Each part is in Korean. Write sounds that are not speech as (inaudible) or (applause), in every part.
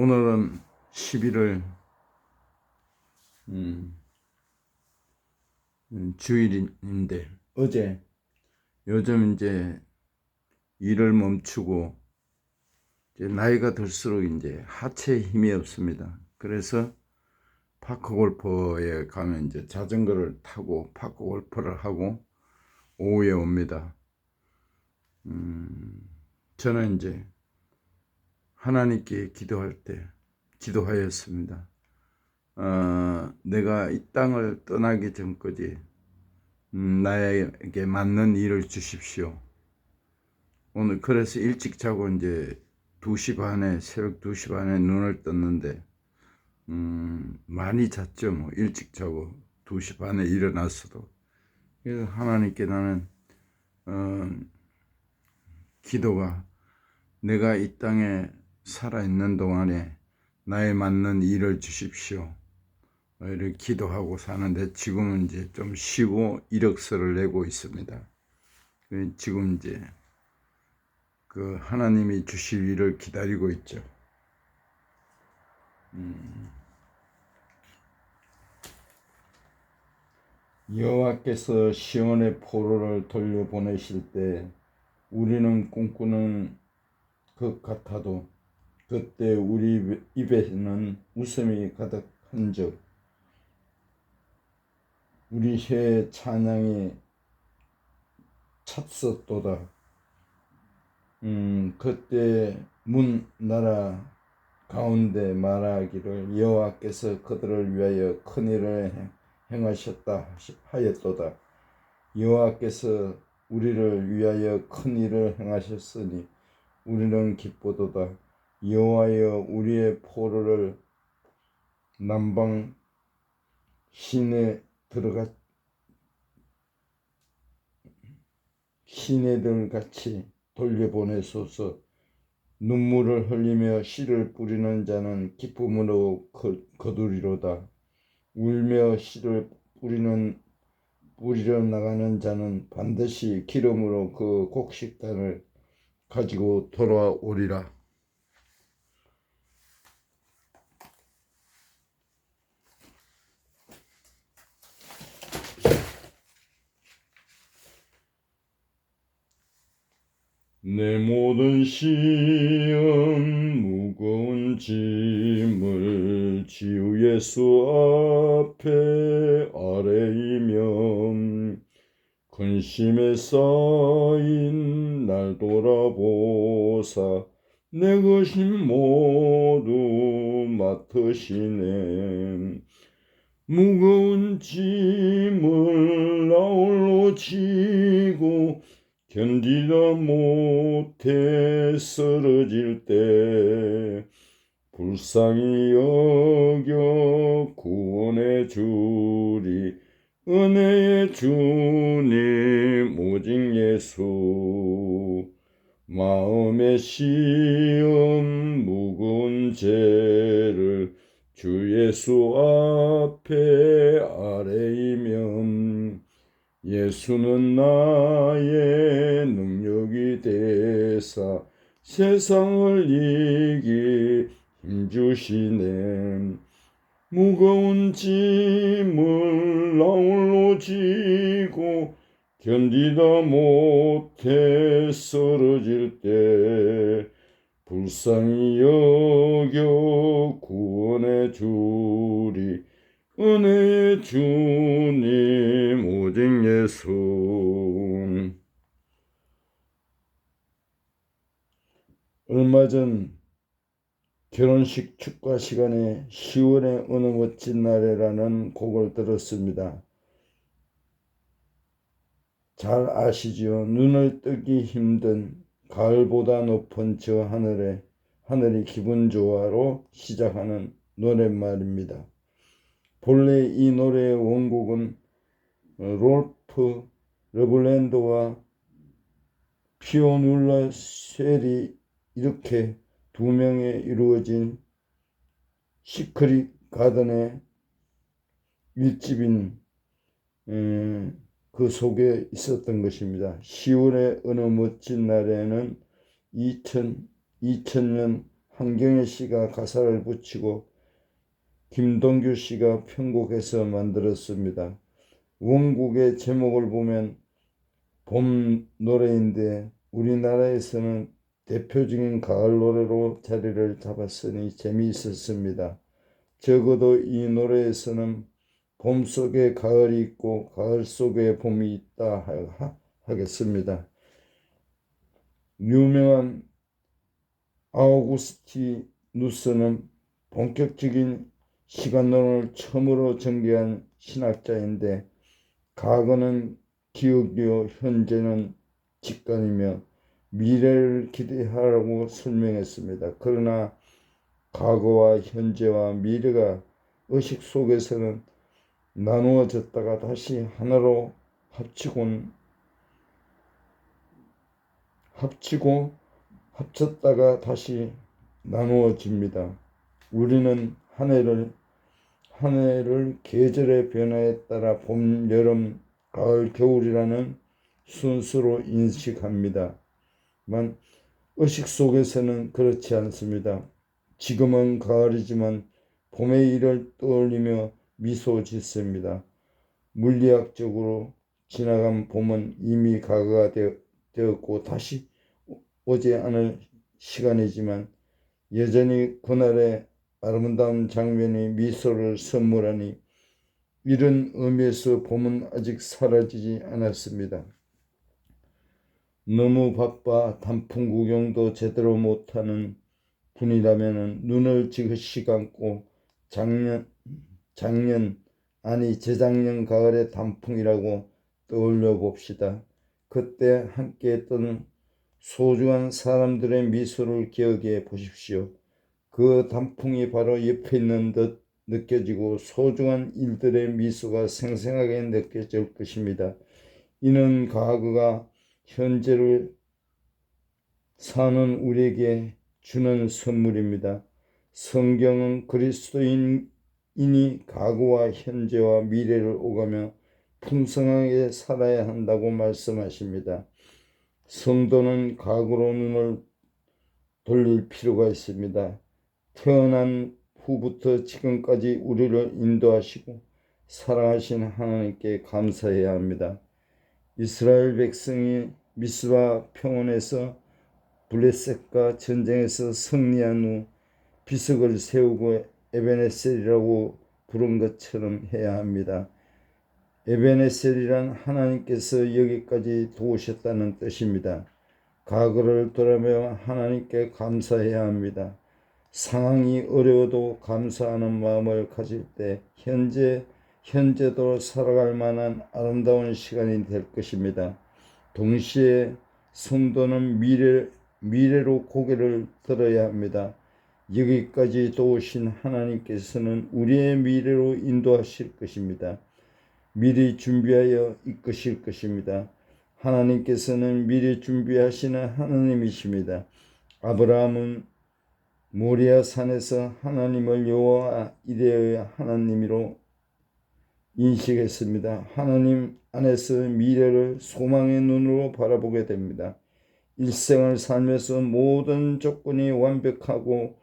오늘은 11월 음, 음, 주일인데 어제 요즘 이제 일을 멈추고 이제 나이가 들수록 이제 하체에 힘이 없습니다. 그래서 파크 골프에 가면 이제 자전거를 타고 파크 골프를 하고 오후에 옵니다. 음, 저는 이제 하나님께 기도할 때 기도하였습니다. 어, 내가 이 땅을 떠나기 전까지 음, 나에게 맞는 일을 주십시오. 오늘 그래서 일찍 자고 이제 2시 반에 새벽 2시 반에 눈을 떴는데 음, 많이 잤죠. 뭐 일찍 자고 2시 반에 일어났어도 그래서 하나님께 나는 어, 기도가 내가 이 땅에 살아있는 동안에 나에 맞는 일을 주십시오. 이렇게 기도하고 사는데 지금은 이제 좀 쉬고 이력서를 내고 있습니다. 지금 이제 그 하나님이 주실 일을 기다리고 있죠. 음. 여호와께서 시온의 포로를 돌려보내실 때 우리는 꿈꾸는 것 같아도 그때 우리 입에는 웃음이 가득한 적 우리 새 찬양이 찼었도다. 음, 그때 문 나라 가운데 말하기를 여호와께서 그들을 위하여 큰 일을 행하셨다 하였도다. 여호와께서 우리를 위하여 큰 일을 행하셨으니 우리는 기쁘도다. 여호와여 우리의 포로를 남방 시내 들어가 시내들 같이 돌려보내소서. 눈물을 흘리며 씨를 뿌리는 자는 기쁨으로 거두리로다. 울며 씨를 뿌리는 뿌리러 나가는 자는 반드시 기름으로 그 곡식단을 가지고 돌아오리라. 내 모든 시험 무거운 짐을 지우 예수 앞에 아래이면 근심에 쌓인 날 돌아보사 내 것임 모두 맡으시네. 무거운 짐을 나홀로 지고 견디다 못해 쓰러질 때 불쌍히 여겨 구원해 주리 은혜의 주님 오직 예수. 마음의 시험 무거운 죄를 주 예수 앞에 아래이면 예수는 나의 능력이 되사 세상을 이기 힘주시네. 무거운 짐을 나홀로 지고 견디다 못해 쓰러질 때 불쌍히 여겨 구원해 주리 은혜의 주님 오직 예수 얼마 전 결혼식 축가 시간에 10월의 어느 멋진 날에라는 곡을 들었습니다. 잘 아시지요? 눈을 뜨기 힘든 가을보다 높은 저 하늘에 하늘이 기분 좋아로 시작하는 노랫말입니다. 본래 이 노래의 원곡은 롤프 러블랜드와 피오눌라 셀이 이렇게 두 명에 이루어진 시크릿 가든의 일집인 그 속에 있었던 것입니다. 10월의 어느 멋진 날에는 2000, 2000년 한경혜 씨가 가사를 붙이고 김동규 씨가 편곡해서 만들었습니다. 원곡의 제목을 보면 봄 노래인데 우리나라에서는 대표적인 가을 노래로 자리를 잡았으니 재미있었습니다. 적어도 이 노래에서는 봄 속에 가을이 있고 가을 속에 봄이 있다 하- 하겠습니다. 유명한 아우구스티 누스는 본격적인 시간론을 처음으로 전개한 신학자인데 과거는 기억이요 현재는 직관이며 미래를 기대하라고 설명했습니다. 그러나 과거와 현재와 미래가 의식 속에서는 나누어졌다가 다시 하나로 합치곤 합치고 합쳤다가 다시 나누어집니다. 우리는 한 해를 한 해를 계절의 변화에 따라 봄, 여름, 가을, 겨울이라는 순서로 인식합니다. 만 의식 속에서는 그렇지 않습니다. 지금은 가을이지만 봄의 일을 떠올리며 미소 짓습니다. 물리학적으로 지나간 봄은 이미 가가 되었고 다시 오지 않을 시간이지만 여전히 그날의 아름다운 장면이 미소를 선물하니 이런 의미에서 봄은 아직 사라지지 않았습니다. 너무 바빠 단풍 구경도 제대로 못하는 분이라면 눈을 지그시 감고 작년 작년 아니 재작년 가을의 단풍이라고 떠올려 봅시다. 그때 함께 했던 소중한 사람들의 미소를 기억해 보십시오. 그 단풍이 바로 옆에 있는 듯 느껴지고 소중한 일들의 미소가 생생하게 느껴질 것입니다. 이는 과거가 현재를 사는 우리에게 주는 선물입니다. 성경은 그리스도인이 과거와 현재와 미래를 오가며 풍성하게 살아야 한다고 말씀하십니다. 성도는 과거로 눈을 돌릴 필요가 있습니다. 태어난 후부터 지금까지 우리를 인도하시고 사랑하신 하나님께 감사해야 합니다. 이스라엘 백성이 미스바 평원에서 블레셋과 전쟁에서 승리한 후 비석을 세우고 에베네셀이라고 부른 것처럼 해야 합니다. 에베네셀이란 하나님께서 여기까지 도우셨다는 뜻입니다. 과거를 돌아보며 하나님께 감사해야 합니다. 상황이 어려워도 감사하는 마음을 가질 때 현재 현재도 살아갈 만한 아름다운 시간이 될 것입니다. 동시에 성도는 미래 미래로 고개를 들어야 합니다. 여기까지 도우신 하나님께서는 우리의 미래로 인도하실 것입니다. 미리 준비하여 이끄실 것입니다. 하나님께서는 미리 준비하시는 하나님이십니다. 아브라함은 모리아 산에서 하나님을 여호와 이레의 하나님으로 인식했습니다. 하나님 안에서 미래를 소망의 눈으로 바라보게 됩니다. 일생을 살면서 모든 조건이 완벽하고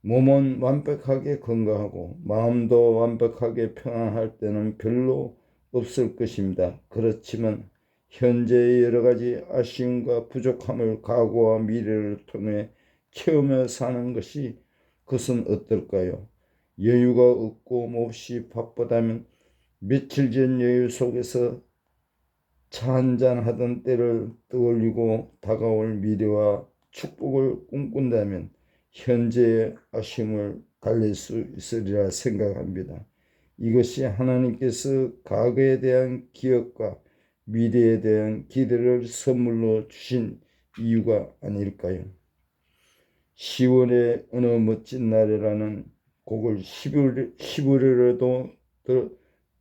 몸은 완벽하게 건강하고 마음도 완벽하게 평안할 때는 별로 없을 것입니다. 그렇지만 현재의 여러 가지 아쉬움과 부족함을 과거와 미래를 통해 채우며 사는 것이 그것은 어떨까요? 여유가 없고 몹시 바쁘다면 며칠 전 여유 속에서 차 한잔 하던 때를 떠올리고 다가올 미래와 축복을 꿈꾼다면 현재의 아쉬움을 달랠 수 있으리라 생각합니다. 이것이 하나님께서 과거에 대한 기억과 미래에 대한 기대를 선물로 주신 이유가 아닐까요? 10월의 어느 멋진 날이라는 곡을 11월, 11월에도 들,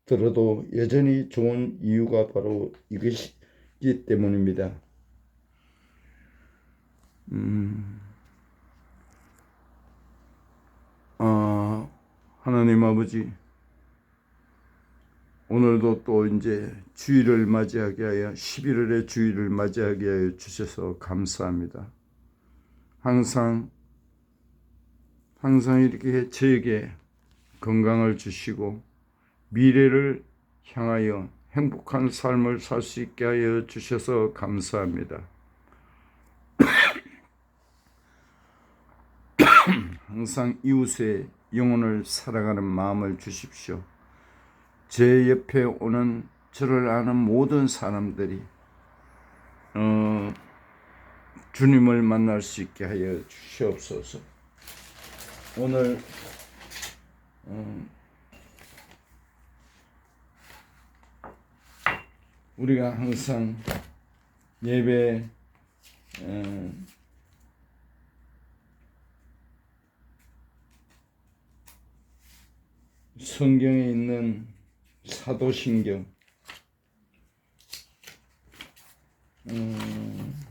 들어도 여전히 좋은 이유가 바로 이것이기 때문입니다. 음, 아, 하나님 아버지, 오늘도 또 이제 주일을 맞이하게 하여 11월의 주일을 맞이하게 하여 주셔서 감사합니다. 항상 항상 이렇게 저에게 건강을 주시고 미래를 향하여 행복한 삶을 살 수 있게 하여 주셔서 감사합니다. (coughs) 항상 이웃의 영혼을 사랑하는 마음을 주십시오. 제 옆에 오는 저를 아는 모든 사람들이 어, 주님을 만날 수 있게 하여 주시옵소서. 오늘 어, 우리가 항상 예배 어, 성경에 있는 사도신경 음,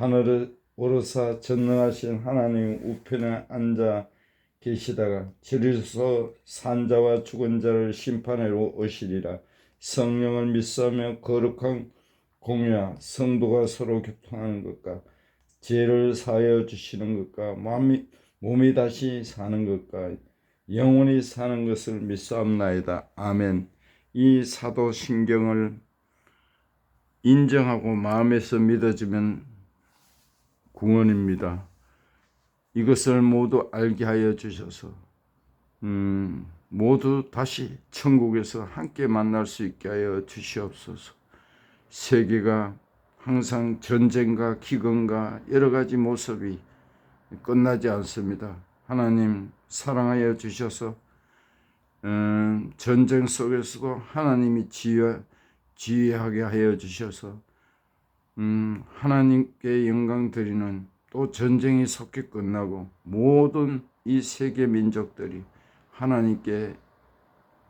하늘에 오르사 전능하신 하나님 우편에 앉아 계시다가 저리서 산자와 죽은 자를 심판하러 오시리라 성령을 믿사며 거룩한 공유와 성도가 서로 교통하는 것과 죄를 사하여 주시는 것과 마음이 몸이 다시 사는 것과 영원히 사는 것을 믿사옵나이다. 아멘. 이 사도 신경을 인정하고 마음에서 믿어지면 구원입니다. 이것을 모두 알게 하여 주셔서 음, 모두 다시 천국에서 함께 만날 수 있게 하여 주시옵소서. 세계가 항상 전쟁과 기근과 여러 가지 모습이 끝나지 않습니다. 하나님 사랑하여 주셔서 음, 전쟁 속에서도 하나님이 지혜, 지혜하게 하여 주셔서 음, 하나님께 영광 드리는 또 전쟁이 속히 끝나고 모든 이 세계 민족들이 하나님께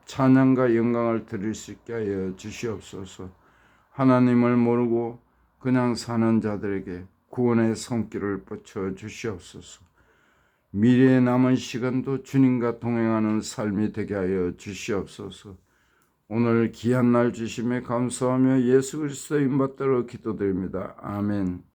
찬양과 영광을 드릴 수 있게 하여 주시옵소서. 하나님을 모르고 그냥 사는 자들에게 구원의 손길을 뻗쳐 주시옵소서. 미래에 남은 시간도 주님과 동행하는 삶이 되게 하여 주시옵소서. 오늘 귀한 날 주심에 감사하며 예수 그리스도의 이름 받들어 기도드립니다. 아멘.